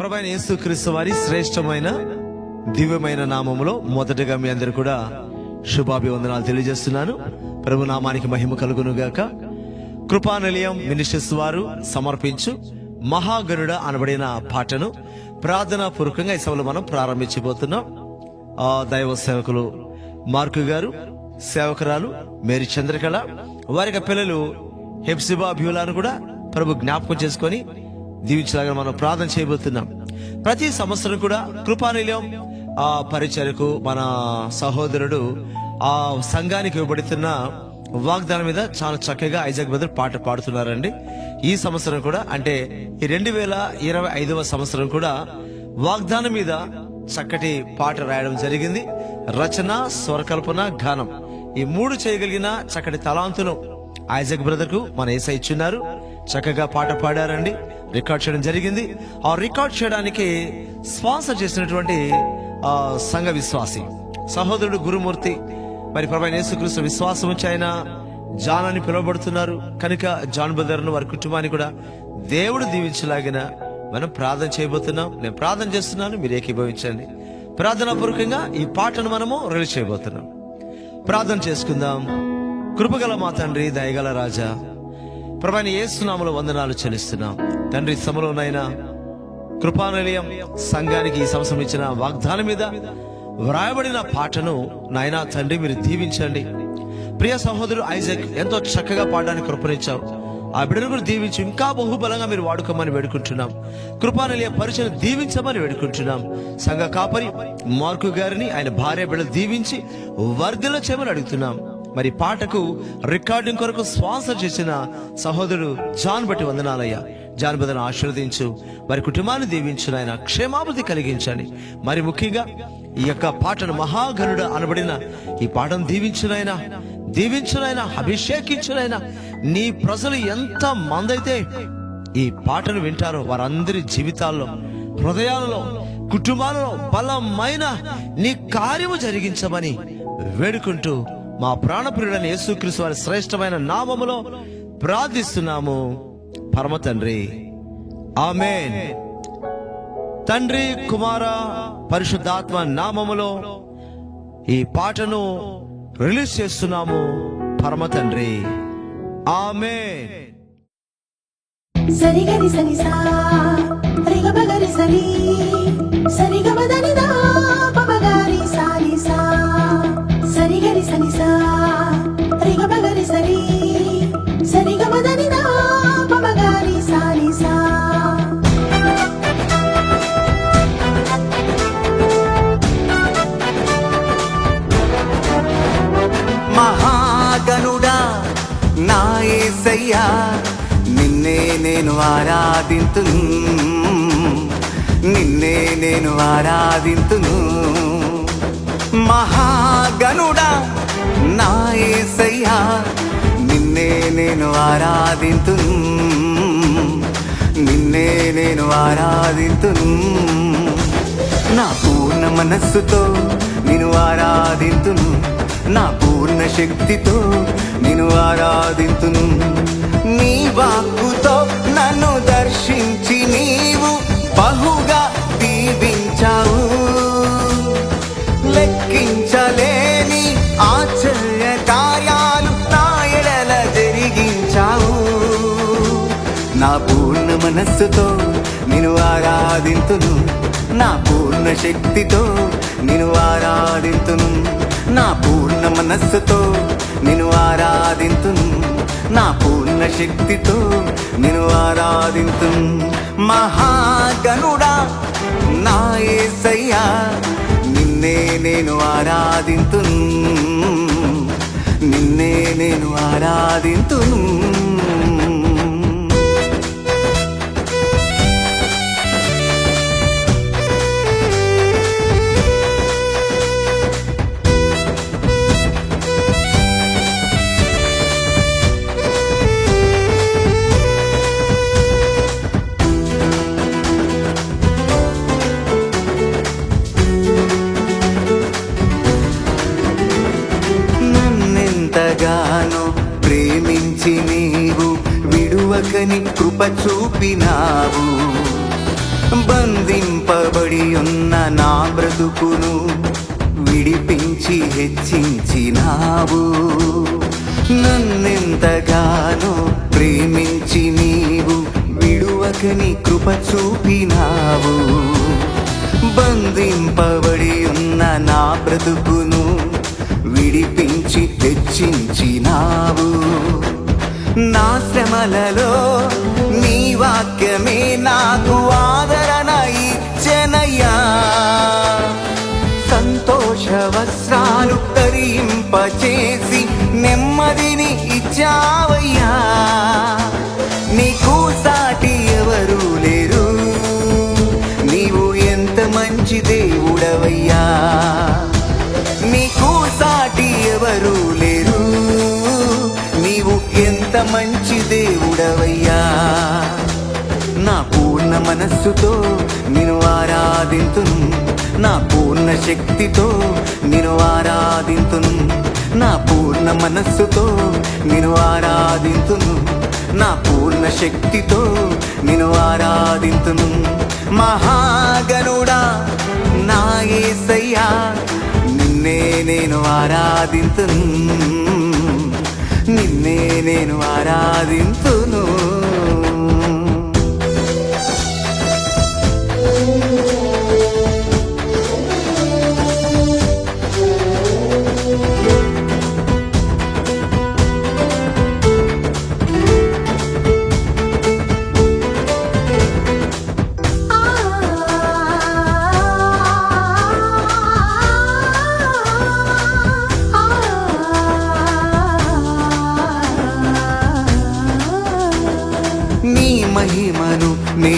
ప్రభైన యేసుక్రీస్తు వారి శ్రేష్టమైన దివ్యమైన నామములో మొదటగా మీ అందరు కూడా శుభాభివందనాలు తెలియజేస్తున్నాను. ప్రభు నామానికి మహిమ కలుగును గాక కృపానిలయం మినిషస్ వారు సమర్పించు మహాగరుడ అనబడిన పాటను ప్రార్థనా పూర్వకంగా ఈ సభలో మనం ప్రారంభించబోతున్నాం. ఆ దైవ సేవకులు మార్కు గారు సేవకురాలు మేరీ చంద్రకళ వారి యొక్క పిల్లలు హెప్సిబా అభియులాను కూడా ప్రభు జ్ఞాపకం చేసుకొని దీవించలాగా మనం ప్రార్థన చేయబోతున్నాం. ప్రతి సంవత్సరం కూడా కృపానిలయం ఆ పరిచయకు మన సహోదరుడు ఆ సంఘానికి ఇవ్వబడుతున్న వాగ్దానం మీద చాలా చక్కగా ఐజాక్ బ్రదర్ పాట పాడుతున్నారండి. ఈ సంవత్సరం కూడా అంటే ఈ రెండు వేల ఇరవై ఐదవ సంవత్సరం కూడా వాగ్దానం మీద చక్కటి పాట రాయడం జరిగింది. రచన స్వరకల్పన గానం. ఈ మూడు చేయగలిగిన చక్కటి తలాంతును ఐజాక్ బ్రదర్కు మన ఏసై ఇచ్చున్నారు. చక్కగా పాట పాడారండి. రికార్డ్ చేయడం జరిగింది. ఆ రికార్డ్ చేయడానికి స్పాన్సర్ చేసినటువంటి సంఘ విశ్వాసి సహోదరుడు గురుమూర్తి మరి ప్రభా యేసుక్రీస్తు విశ్వాసం వచ్చి ఆయన జాన్ అని పిలువబడుతున్నారు. కనుక జాన్ బ్రదర్ను వారి కుటుంబాన్ని కూడా దేవుడు దీవించలాగిన మనం ప్రార్థన చేయబోతున్నాం. నేను ప్రార్థన చేస్తున్నాను మీరు ఏకీభవించండి. ప్రార్థనా పూర్వకంగా ఈ పాటను మనము రిలీజ్ చేయబోతున్నాం. ప్రార్థన చేసుకుందాం. కృపగల మా తండ్రి దయగల రాజా ప్రభాని ఏసునామలు వందనాలు చెల్లిస్తున్నాం. తండ్రి సమలోనైనా కృపానిలయం సంఘానికి ఈ సంవత్సరం ఇచ్చిన వాగ్దానం మీద వ్రాయబడిన పాటను నాయనా తండ్రి మీరు దీవించండి. ప్రియ సహోదరుడు ఐజక్ ఎంతో చక్కగా పాడడానికి కృపనిచ్చావు. ఆ బిడ్డను కూడా దీవించి. ఇంకా బహుబలంగా మీరు వాడుకోమని వేడుకుంటున్నాం. కృపానిలయ పరిచయం దీవించమని వేడుకుంటున్నాం. సంఘ కాపరి మార్కు గారిని ఆయన భార్య బిడ్డలు దీవించి వర్ధిలో చేయమని అడుగుతున్నాం. మరి పాటకు రికార్డింగ్ కొరకు స్పాన్సర్ చేసిన సహోదరుడు జాన్ బట్టి వందనాలయ్యా. జాన్ బదను ఆశీర్వదించు. వారి కుటుంబాన్ని దీవించు ఆయన క్షేమాభివృద్ధి కలిగించండి. మరి ముఖ్యంగా ఈ యొక్క పాటను మహాగనుడు అనబడిన ఈ పాటను దీవించునైనా దీవించునైనా అభిషేకించునైనా నీ ప్రజలు ఎంత మందైతే ఈ పాటను వింటారో వారందరి జీవితాల్లో హృదయాలలో కుటుంబాలలో బలమైన నీ కార్యము జరిగించమని వేడుకుంటూ మా ప్రాణప్రియుడైన యేసుక్రీస్తు వారి శ్రేష్టమైన నామములో ప్రార్థిస్తున్నాము. పరమ తండ్రి. ఆమెన్. తండ్రి కుమార పరిశుద్ధాత్మ నామములో ఈ పాటను రిలీజ్ చేస్తున్నాము. పరమ తండ్రి. ఆమెన్. సరిగరి సరి సా సరి ఆరాధింతును నిన్నే నేను ఆరాధింతును మహాగనుడా నా యేసయ్యా నిన్నే నేను ఆరాధింతును నిన్నే నేను ఆరాధింతును నా పూర్ణ మనస్సుతో నేను ఆరాధింతును నా పూర్ణ శక్తితో నేను ఆరాధింతును మనస్సుతో నేను ఆరాధింతును. నా పూర్ణ శక్తితో నేను ఆరాధింతును. నా పూర్ణ మనస్సుతో నేను ఆరాధింతును. నా పూర్ణ శక్తితో నేను ఆరాధింతును. మహాగనుడా నా ఏసయ్యా నిన్నే నేను ఆరాధింతును. నిన్నే నేను ఆరాధింతును. నీవు చూపినావు. బంధింపబడి ఉన్న నా బ్రతుకును విడిపించి హెచ్చించినావు. నన్నెంతగానో ప్రేమించి నీవు విడువకని కృప చూపినావు. బంధింపబడి ఉన్న నా బ్రతుకును విడిపించి హెచ్చించినావు. నా శ్రమలలో నీ వాక్యమే నాకు ఆదరణ ఇచ్చెనయ్యా సంతోష వస్త్రాలు తరింపచేసి నెమ్మదిని ఇచ్చావయ్యా. నీకు సాటి ఎవరు లేరు. నీవు ఎంత మంచి దేవుడవయ్యా. నీకు సాటి ఎవరు లేరు మంచి దేవుడవయ్యా. నా పూర్ణ మనస్సుతో నేను ఆరాధింతును. నా పూర్ణ శక్తితో నేను ఆరాధింతును. నా పూర్ణ మనస్సుతో నేను ఆరాధింతును. నా పూర్ణ శక్తితో నేను ఆరాధింతును. మహాగనుడా నా యేసయ్యా నిన్నే నేను ఆరాధింతును. నిన్నే నేను ఆరాధింపును.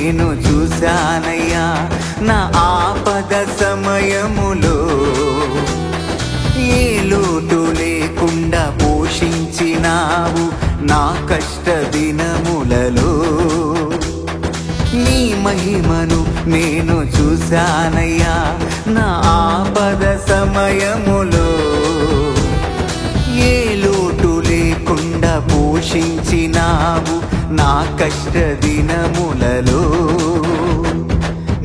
నేను చూశానయ్యా నా ఆపద సమయములో. ఏ లోటు లేకుండా పోషించినావు నా కష్ట దినములలో. నీ మహిమను నేను చూశానయ్యా నా ఆపద సమయములో. ఏ లోటు లేకుండా పోషించినావు నా కష్ట దినములలో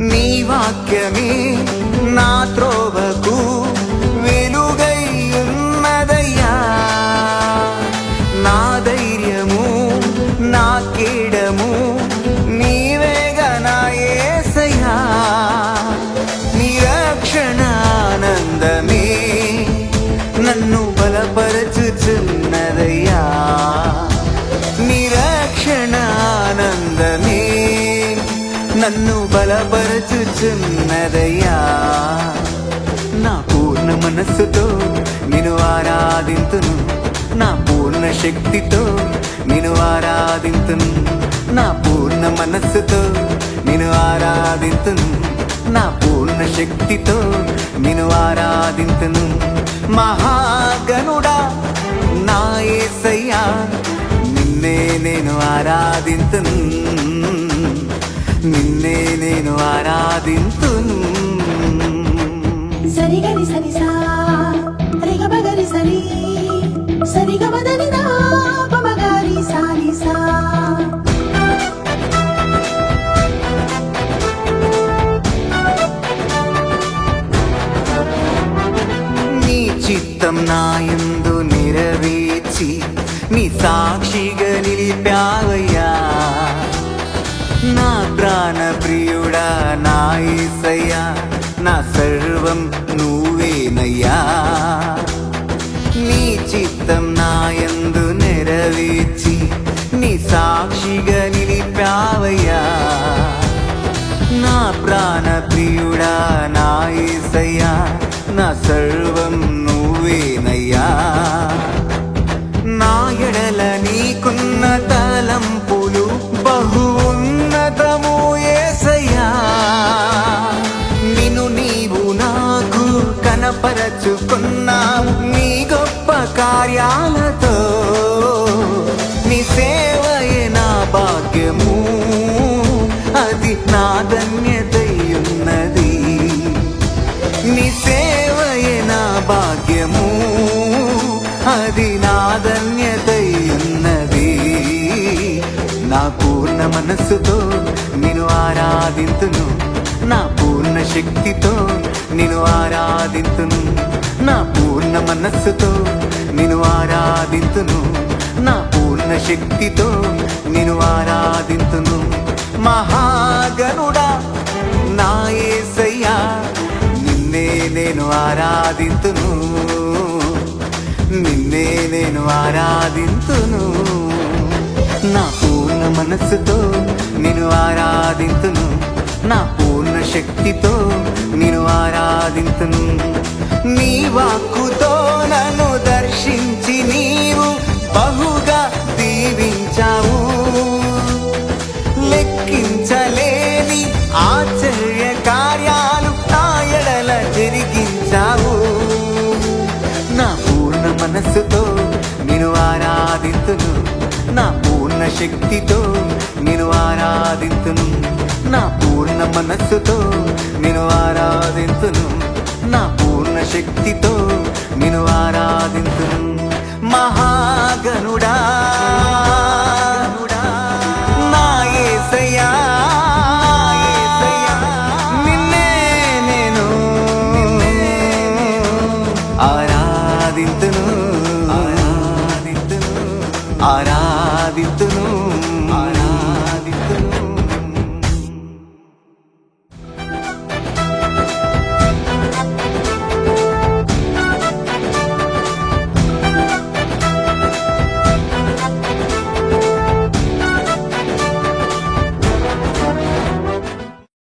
నీ వాక్యమే నా త్రో బలపరచుచున్నదయ్యా నా పూర్ణ మనస్సుతో నేను ఆరాధింతును. నా పూర్ణ శక్తితో నేను ఆరాధింతును. నా పూర్ణ మనస్సుతో నేను ఆరాధింతును. నా పూర్ణ శక్తితో నేను ఆరాధింతును. మహాగనుడా నా ఏసయ్యా నిన్నే నేను ఆరాధింతును. నిన్నే నేను ఆరాధింతును. రిగబగరి సరి సరిగమదనిదా పమగారి సానిసా. నీ చిత్తం నాయందు నెరవేర్చి నీ సాక్షిగా నిలిపావయ్యా. ప్రాణ ప్రియుడా నా యేసయ్యా నా సర్వం నువ్వేనయ్యా. నీ చిత్తం నాయందు నెరవేర్చి నీ సాక్షిగా నిలిపావయ్యా. నా ప్రాణ ప్రియుడా నా యేసయ్యా నా సర్వం నువ్వేనయ్యా. కనపరచుకున్నావు నీ గొప్ప కార్యాలతో. నీ సేవయే నా భాగ్యము. అది నా ధన్యతయున్నది. నీ సేవయే నా భాగ్యము. అది నా ధన్యతయున్నది. నా పూర్ణ మనస్సుతో నేను ఆరాధింతును. నా పూర్ణ శక్తితో నిన్ను ఆరాధింతును. నా పూర్ణ మనస్సుతో నిన్ను ఆరాధింతును. నా పూర్ణ శక్తితో నిన్ను ఆరాధింతును. మహాగనుడా నా ఏసయ్యా నిన్నే నేను ఆరాధింతును. నిన్నే నేను ఆరాధింతును. నా పూర్ణ మనస్సుతో నేను ఆరాధింతును. నా పూర్ణ శక్తితో నేను ఆరాధింతును. నీ వాక్కుతో నన్ను దర్శించి నీవు బహుగా దీవించావు. లెక్కించలేని ఆశ్చర్య కార్యాలు నా ఎడల జరిగించావు. నా పూర్ణ మనస్సుతో నేను ఆరాధితును. నా పూర్ణ శక్తితో నేను ఆరాధితును. నా పూర్ణ మనస్సుతో నేను ఆరాధింతును. నా పూర్ణ శక్తితో నేను ఆరాధింతును. మహాగనుడా ఆరాధింతును. ఆరాధింతును. ఆరా